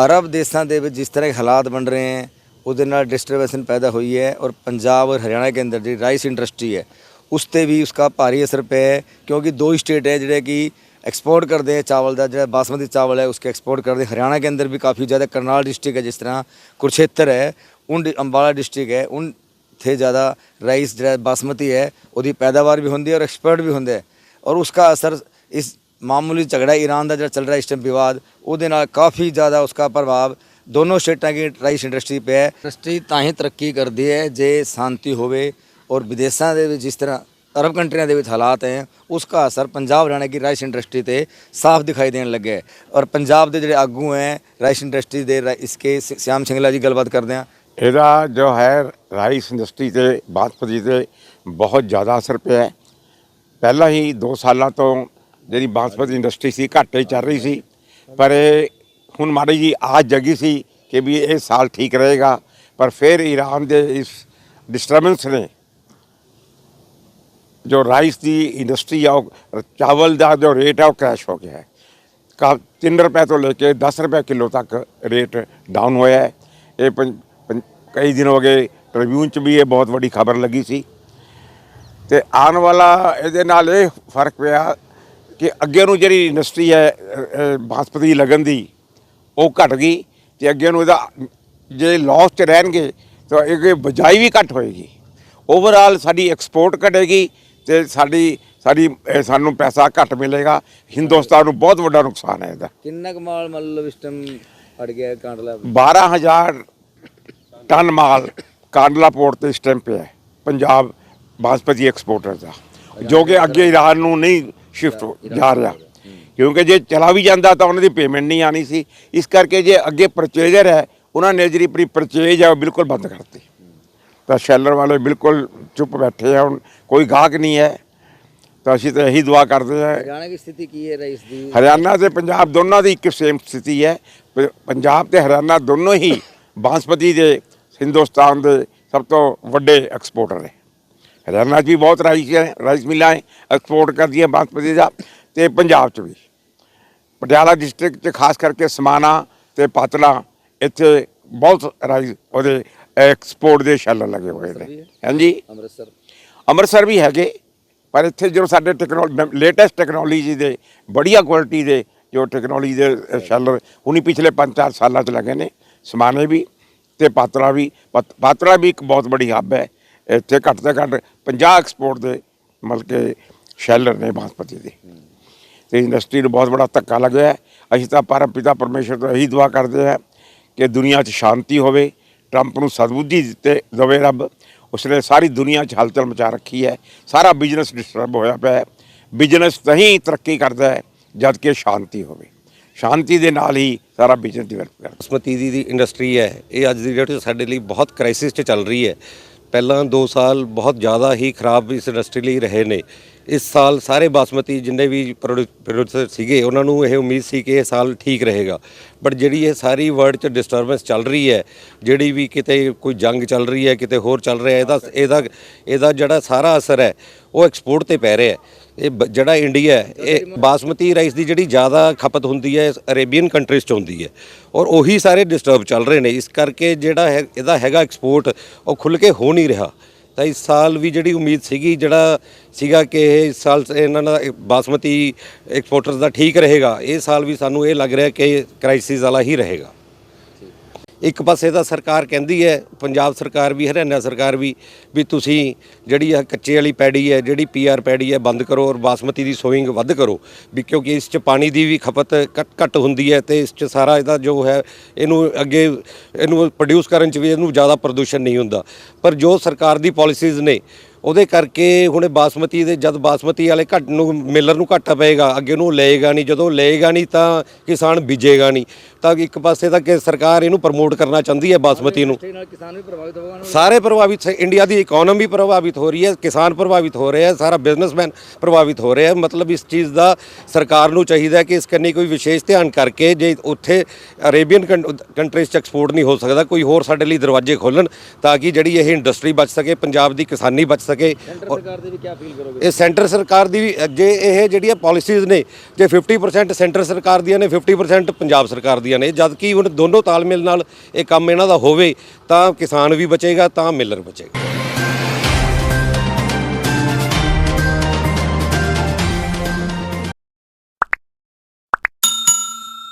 अरब ਦੇਸ਼ਾਂ के जिस तरह के हालात बन रहे हैं ਉਹਦੇ ਨਾਲ पैदा हुई है और ਔਰ और हरियाणा के अंदर जी राइस इंडस्ट्री है, उस पर भी उसका भारी असर पे है, क्योंकि दो स्टेट है जोड़े कि एक्सपोर्ट करते हैं चावल का जो बासमती चावल है, उसके एक्सपोर्ट करते हैं। हरियाणा के अंदर भी काफ़ी ज़्यादा करनाल डिस्ट्रिक्ट है, जिस तरह कुरुक्षेत्र है, उन अंबाला डिस्ट्रिक्ट है, उन थे ज़्यादा राइस जो बासमती है वो पैदावार भी होंगी और एक्सपोर्ट भी होंगे और उसका असर इस ਮਾਮੂਲੀ ਝਗੜਾ ਈਰਾਨ ਦਾ ਜਿਹੜਾ ਚੱਲ ਰਿਹਾ ਇਸ ਟਾਈਮ ਵਿਵਾਦ, ਉਹਦੇ ਨਾਲ ਕਾਫੀ ਜ਼ਿਆਦਾ ਉਸਕਾ ਪ੍ਰਭਾਵ ਦੋਨੋਂ ਸਟੇਟਾਂ ਦੀ ਰਾਈਸ ਇੰਡਸਟਰੀ ਪੇ ਹੈ। ਇੰਡਸਟਰੀ ਤਾਂ ਹੀ ਤਰੱਕੀ ਕਰਦੀ ਹੈ ਜੇ ਸ਼ਾਂਤੀ ਹੋਵੇ ਔਰ ਵਿਦੇਸ਼ਾਂ ਦੇ ਵਿੱਚ ਜਿਸ ਤਰ੍ਹਾਂ ਅਰਬ ਕੰਟਰੀਆਂ ਦੇ ਵਿੱਚ ਹਾਲਾਤ ਹੈ, ਉਸਕਾ ਅਸਰ ਪੰਜਾਬ ਹਰਿਆਣਾ ਦੀ ਰਾਈਸ ਇੰਡਸਟਰੀ ਤੇ ਸਾਫ਼ ਦਿਖਾਈ ਦੇਣ ਲੱਗਾ ਹੈ। ਔਰ ਪੰਜਾਬ ਦੇ ਜਿਹੜੇ ਆਗੂ ਹੈ, ਰਾਈਸ ਇੰਡਸਟਰੀ ਦੇ ਰਾ- ਇਸਕੇ ਸ- ਸ਼ਿਆਮ ਸਿੰਗਲਾ ਜੀ ਗੱਲਬਾਤ ਕਰਦੇ ਹਾਂ। ਇਹਦਾ ਜੋ ਹੈ, ਰਾਈਸ ਇੰਡਸਟਰੀ ਤੇ ਬਾਸਪਤੀ ਤੇ ਬਹੁਤ ਜ਼ਿਆਦਾ ਅਸਰ ਪਿਆ ਪਹਿਲਾਂ ਹੀ 2 ਸਾਲਾਂ ਤੋਂ ਜਿਹੜੀ ਬਾਸਪਤੀ ਇੰਡਸਟਰੀ ਸੀ, ਘਾਟੇ ਚੱਲ ਰਹੀ ਸੀ। ਪਰ ਇਹ ਹੁਣ ਮਾੜੀ ਜੀ ਆਜ ਜਗੀ ਸੀ ਕਿ ਵੀ ਇਹ ਸਾਲ ਠੀਕ ਰਹੇਗਾ। ਪਰ ਫਿਰ ਈਰਾਨ ਦੇ ਇਸ ਡਿਸਟਰਬੈਂਸ ਨੇ ਜੋ ਰਾਈਸ ਦੀ ਇੰਡਸਟਰੀ ਆ, ਉਹ ਚਾਵਲ ਦਾ ਜੋ ਰੇਟ ਆ, ਉਹ ਕ੍ਰੈਸ਼ ਹੋ ਗਿਆ ਹੈ। ਕਾ 3 ਰੁਪਏ ਤੋਂ ਲੈ ਕੇ 10 ਰੁਪਏ ਕਿਲੋ ਤੱਕ ਰੇਟ ਡਾਊਨ ਹੋਇਆ ਹੈ। ਇਹ ਪੰ- ਕਈ ਦਿਨ ਹੋ ਗਏ ਟ੍ਰਿਬਿਊਨ ਚ ਵੀ ਇਹ ਬਹੁਤ ਵੱਡੀ ਖਬਰ ਲੱਗੀ ਸੀ। ਤੇ ਆਉਣ ਵਾਲਾ ਇਹਦੇ ਨਾਲ ਇਹ ਫ਼ਰਕ ਪਿਆ ਕਿ ਅੱਗੇ ਨੂੰ ਜਿਹੜੀ ਇੰਡਸਟਰੀ ਹੈ ਬਾਸਪਤੀ ਲਗਨ ਦੀ ਉਹ ਘਟ ਗਈ ਤੇ ਅੱਗੇ ਨੂੰ ਇਹਦਾ ਜੇ ਲਾਸ ਚ ਰਹਿਣਗੇ ਤਾਂ ਇਹ ਬਜਾਈ ਵੀ ਘਟ ਹੋਏਗੀ। ਓਵਰਆਲ ਸਾਡੀ ਐਕਸਪੋਰਟ ਘਟੇਗੀ ਤੇ ਸਾਡੀ ਸਾਡੀ ਸਾਨੂੰ ਪੈਸਾ ਘੱਟ ਮਿਲੇਗਾ। ਹਿੰਦੁਸਤਾਨ ਨੂੰ ਬਹੁਤ ਵੱਡਾ ਨੁਕਸਾਨ ਹੈ ਇਹਦਾ। ਕਿੰਨਾ ਮਾਲ ਮਤਲਬ ਇਸ ਟਾਈਮ ਅੜ ਗਿਆ ਕਾਂਡਲਾ? 12000 ਟਨ ਮਾਲ ਕਾਂਡਲਾ ਪੋਰਟ ਤੇ ਇਸ ਟਾਈਮ ਪਿਆ ਪੰਜਾਬ ਬਾਸਪਤੀ ਐਕਸਪੋਰਟਰ ਦਾ। ਜੋ ਕਿ ਅੱਗੇ ਈਰਾਨ ਨੂੰ ਨਹੀਂ ਸ਼ਿਫਟ ਜਾ ਰਿਹਾ। ਕਿਉਂਕਿ ਜੇ ਚਲਾ ਵੀ ਜਾਂਦਾ ਤਾਂ ਉਹਨਾਂ ਦੀ ਪੇਮੈਂਟ ਨਹੀਂ ਆਣੀ ਸੀ। ਇਸ ਕਰਕੇ ਜੇ ਅੱਗੇ ਪਰਚੇਜ਼ਰ ਹੈ ਉਹਨਾਂ ਨੇ ਜਿਹੜੀ ਆਪਣੀ ਪਰਚੇਜ ਹੈ ਬਿਲਕੁਲ ਬੰਦ ਕਰਤੀ। ਤਾਂ ਸ਼ੈਲਰ ਵਾਲੇ ਬਿਲਕੁਲ ਚੁੱਪ ਬੈਠੇ ਆ ਹੁਣ ਕੋਈ ਗਾਹਕ ਨਹੀਂ ਹੈ। ਤਾਂ ਅਸੀਂ ਤਾਂ ਇਹੀ ਦੁਆ ਕਰਦੇ ਹਾਂ। ਹਰਿਆਣਾ ਦੀ ਸਥਿਤੀ ਕੀ ਹੈ ਰਾਈਸ ਦੀ? ਹਰਿਆਣਾ ਤੇ ਪੰਜਾਬ ਦੋਨਾਂ ਦੀ ਇੱਕ ਸੇਮ ਸਥਿਤੀ ਹੈ। ਪੰਜਾਬ ਤੇ ਹਰਿਆਣਾ ਦੋਨੋਂ ਹੀ ਬਾਸਮਤੀ ਦੇ ਹਿੰਦੁਸਤਾਨ ਦੇ ਸਭ ਤੋਂ ਵੱਡੇ ਐਕਸਪੋਰਟਰ ਨੇ। ਹਰਿਆਣਾ 'ਚ ਵੀ ਬਹੁਤ ਰਾਈਸ ਹੈ ਰਾਈਸ ਮਿਲਾਂ ਹੈ ਐਕਸਪੋਰਟ ਕਰਦੀਆਂ ਬਾਸਮਤੀ ਦਾ ਤੇ ਪੰਜਾਬ 'ਚ ਵੀ। ਪਟਿਆਲਾ ਡਿਸਟ੍ਰਿਕਟ 'ਚ ਖਾਸ ਕਰਕੇ ਸਮਾਣਾ ਤੇ ਪਾਤਲਾ ਇੱਥੇ ਬਹੁਤ ਰਾਈਸ ਉਹਦੇ ਐਕਸਪੋਰਟ ਦੇ ਸ਼ੈਲਰ ਲੱਗੇ ਹੋਏ ਨੇ। ਹਾਂਜੀ? ਅੰਮ੍ਰਿਤਸਰ। ਅੰਮ੍ਰਿਤਸਰ ਵੀ ਹੈਗੇ ਪਰ ਇੱਥੇ ਜੋ ਸਾਡੇ ਟੈਕਨੋਲੋਜੀ ਲੇਟੈਸਟ ਟੈਕਨੋਲੋਜੀ ਦੇ ਬੜੀਆ ਕੁਆਲਿਟੀ ਦੇ ਜੋ ਟੈਕਨੋਲੋਜੀ ਦੇ ਸ਼ੈਲਰ ਹੁਣੀ ਪਿਛਲੇ 5-4 ਸਾਲਾਂ ਚ ਲੱਗੇ ਨੇ। ਸਮਾਨੇ ਵੀ ਤੇ ਪਾਤਰਾ ਵੀ ਪਤ- ਪਾਤਰਾ ਵੀ ਇੱਕ ਬਹੁਤ ਬੜੀ ਹੱਬ ਹੈ। ਇੱਥੇ ਘੱਟ ਤੋਂ ਘੱਟ 50 ਐਕਸਪੋਰਟ ਦੇ ਮਤਲਬ ਕਿ ਸ਼ੈਲਰ ਨੇ ਬਾਸਪਤੀ ਦੇ। ਤੇ ਇੰਡਸਟਰੀ ਨੂੰ ਬਹੁਤ ਬੜਾ ਧੱਕਾ ਲੱਗਿਆ ਹੈ। ਅਸੀਂ ਤਾਂ ਪਰਮ ਪਿਤਾ ਪਰਮੇਸ਼ਰ ਤੋਂ ਇਹੀ ਦੁਆ ਕਰਦੇ ਹਾਂ ਕਿ ਦੁਨੀਆ 'ਚ ਸ਼ਾਂਤੀ ਹੋਵੇ। ਟਰੰਪ ਨੂੰ ਸਦਬੁੱਧੀ ਦਿੱਤੇ ਦਵੇ ਰੱਬ। ਉਸਨੇ ਸਾਰੀ ਦੁਨੀਆ 'ਚ ਹਲਚਲ ਮਚਾ ਰੱਖੀ ਹੈ। ਸਾਰਾ ਬਿਜ਼ਨਸ ਡਿਸਟਰਬ ਹੋਇਆ ਪਿਆ ਹੈ। ਬਿਜ਼ਨਸ ਤਾਂ ਹੀ ਤਰੱਕੀ ਕਰਦਾ ਹੈ, ਜਦ ਕਿ ਸ਼ਾਂਤੀ ਹੋਵੇ। ਸ਼ਾਂਤੀ ਦੇ ਨਾਲ ਹੀ ਸਾਰਾ ਬਿਜ਼ਨਸ ਡਿਵੈਲਪ ਕਰਦਾ ਬਾਸਮਤੀ ਦੀ ਇੰਡਸਟਰੀ ਹੈ। ਇਹ ਅੱਜ ਦੀ ਡੇਟ 'ਚ ਸਾਡੇ ਲਈ ਬਹੁਤ ਕ੍ਰਾਈਸਿਸ 'ਚ ਚੱਲ ਰਹੀ ਹੈ। ਪਹਿਲਾਂ 2 ਸਾਲ ਬਹੁਤ ਜ਼ਿਆਦਾ ਹੀ ਖਰਾਬ ਇਸ ਇੰਡਸਟਰੀ ਲਈ ਰਹੇ ਨੇ। ਇਸ ਸਾਲ ਸਾਰੇ ਬਾਸਮਤੀ ਜਿੰਨੇ ਵੀ ਪ੍ਰੋਡਿਊਸਰ ਸੀਗੇ, ਉਹਨਾਂ ਨੂੰ ਇਹ ਉਮੀਦ ਸੀ ਕਿ ਇਹ ਸਾਲ ਠੀਕ ਰਹੇਗਾ। ਬਟ ਜਿਹੜੀ ਇਹ ਸਾਰੀ ਵਰਲਡ 'ਚ ਡਿਸਟਰਬੈਂਸ ਚੱਲ ਰਹੀ ਹੈ, ਜਿਹੜੀ ਵੀ ਕਿਤੇ ਕੋਈ ਜੰਗ ਚੱਲ ਰਹੀ ਹੈ, ਕਿਤੇ ਹੋਰ ਚੱਲ ਰਿਹਾ, ਇਹਦਾ ਇਹਦਾ ਇਹਦਾ ਜਿਹੜਾ ਸਾਰਾ ਅਸਰ ਹੈ, ਉਹ ਐਕਸਪੋਰਟ ਤੇ ਪੈ ਰਿਹਾ ਹੈ। ਇਹ ਬ- ਜਿਹੜਾ ਇੰਡੀਆ ਹੈ, ਇਹ ਬਾਸਮਤੀ ਰਾਈਸ ਦੀ ਜਿਹੜੀ ਜ਼ਿਆਦਾ ਖਪਤ ਹੁੰਦੀ ਹੈ ਅਰੇਬੀਅਨ ਕੰਟਰੀਜ਼ ਚ ਹੁੰਦੀ ਹੈ। ਔਰ ਉਹੀ ਸਾਰੇ ਡਿਸਟਰਬ ਚੱਲ ਰਹੇ ਨੇ। ਇਸ ਕਰਕੇ ਜਿਹੜਾ ਹੈ, ਇਹਦਾ ਹੈਗਾ ਐਕਸਪੋਰਟ ਉਹ ਖੁੱਲ ਕੇ ਹੋ ਨਹੀਂ ਰਿਹਾ। ਤਾਂ ਇਸ ਸਾਲ ਵੀ ਜਿਹੜੀ ਉਮੀਦ ਸੀਗੀ, ਜਿਹੜਾ ਸੀਗਾ ਕਿ ਇਹ ਇਸ ਸਾਲ ਇਹਨਾਂ ਦਾ ਬਾਸਮਤੀ ਐਕਸਪੋਰਟਰਸ ਦਾ ਠੀਕ ਰਹੇਗਾ, ਇਹ ਸਾਲ ਵੀ ਸਾਨੂੰ ਇਹ ਲੱਗ ਰਿਹਾ ਕਿ ਕ੍ਰਾਈਸਿਸ ਵਾਲਾ ਹੀ ਰਹੇਗਾ। ਇੱਕ ਪਾਸੇ ਤਾਂ ਸਰਕਾਰ ਕਹਿੰਦੀ ਹੈ, ਪੰਜਾਬ ਸਰਕਾਰ ਵੀ, ਹਰਿਆਣਾ ਸਰਕਾਰ ਵੀ ਵੀ ਤੁਸੀਂ ਜਿਹੜੀ ਆ ਕੱਚੇ ਵਾਲੀ ਪੈੜੀ ਹੈ, ਜਿਹੜੀ ਪੀਆਰ ਪੈੜੀ ਹੈ, ਬੰਦ ਕਰੋ ਔਰ ਬਾਸਮਤੀ ਦੀ ਸੋਇੰਗ ਵੱਧ ਕਰੋ। ਵੀ ਕਿਉਂਕਿ ਇਸ 'ਚ ਪਾਣੀ ਦੀ ਵੀ ਖਪਤ ਘੱਟ ਘੱਟ ਹੁੰਦੀ ਹੈ ਤੇ ਇਸ 'ਚ ਸਾਰਾ ਇਹਦਾ ਜੋ ਹੈ, ਇਹਨੂੰ ਅੱਗੇ ਇਹਨੂੰ ਪ੍ਰੋਡਿਊਸ ਕਰਨ 'ਚ ਵੀ ਇਹਨੂੰ ਜ਼ਿਆਦਾ ਪ੍ਰਦੂਸ਼ਣ ਨਹੀਂ ਹੁੰਦਾ। ਪਰ ਜੋ ਸਰਕਾਰ ਦੀ ਪਾਲਿਸੀਜ਼ ਨੇ ਉਹਦੇ ਕਰਕੇ ਹੁਣ ਇਹ ਬਾਸਮਤੀ ਦੇ ਜਦ ਬਾਸਮਤੀ ਵਾਲੇ ਘੱਟ ਨੂੰ ਮਿਲਰ ਨੂੰ ਘਾਟਾ ਪਏਗਾ ਅੱਗੇ ਨੂੰ ਲਏਗਾ ਨਹੀਂ ਜਦੋਂ ਲਏਗਾ ਨਹੀਂ ਤਾਂ ਕਿਸਾਨ ਬੀਜੇਗਾ ਨਹੀਂ। ਤਾਂ ਇੱਕ ਪਾਸੇ ਤਾਂ ਕਿ ਸਰਕਾਰ ਇਹਨੂੰ ਪ੍ਰਮੋਟ ਕਰਨਾ ਚਾਹੁੰਦੀ ਹੈ ਬਾਸਮਤੀ ਨੂੰ। ਸਾਰੇ ਪ੍ਰਭਾਵਿਤ ਇੰਡੀਆ ਦੀ ਇਕਨੋਮੀ ਪ੍ਰਭਾਵਿਤ ਹੋ ਰਹੀ ਹੈ ਕਿਸਾਨ ਪ੍ਰਭਾਵਿਤ ਹੋ ਰਹੇ ਹੈ ਸਾਰਾ ਬਿਜ਼ਨਸਮੈਨ ਪ੍ਰਭਾਵਿਤ ਹੋ ਰਿਹਾ ਮਤਲਬ ਇਸ ਚੀਜ਼ ਦਾ ਸਰਕਾਰ ਨੂੰ ਚਾਹੀਦਾ ਕਿ ਇਸ ਕੰਨੀ ਕੋਈ ਵਿਸ਼ੇਸ਼ ਧਿਆਨ ਕਰਕੇ ਜੇ ਉੱਥੇ ਅਰੇਬੀਅਨ ਕੰਟਰੀਜ਼ ਚ ਐਕਸਪੋਰਟ ਨਹੀਂ ਹੋ ਸਕਦਾ ਕੋਈ ਹੋਰ ਸਾਡੇ ਲਈ ਦਰਵਾਜ਼ੇ ਖੋਲਣ ਤਾਂ ਕਿ ਜਿਹੜੀ ਇਹ ਇੰਡਸਟਰੀ ਬਚ ਸਕੇ ਪੰਜਾਬ ਦੀ ਕਿਸਾਨੀ ਬਚ ਸਕੇ। ਔਰ ਸਰਕਾਰ ਦੇ ਵੀ ਕੀ ਫੀਲ ਕਰੋਗੇ? ਇਹ ਸੈਂਟਰ ਸਰਕਾਰ ਦੀ ਵੀ ਜੇ ਇਹ ਜਿਹੜੀਆਂ ਪਾਲਿਸੀਜ਼ ਨੇ ਜੇ 50% ਸੈਂਟਰ ਸਰਕਾਰ ਦੀਆਂ ਨੇ 50% ਪੰਜਾਬ ਸਰਕਾਰ ਦੀਆਂ ਨੇ ਜਦ ਕਿ ਹੁਣ ਦੋਨੋਂ ਤਾਲਮੇਲ ਨਾਲ ਇਹ ਕੰਮ ਇਹਨਾਂ ਦਾ ਹੋਵੇ ਤਾਂ ਕਿਸਾਨ ਵੀ ਬਚੇਗਾ ਤਾਂ ਮਿਲਰ ਬਚੇਗਾ।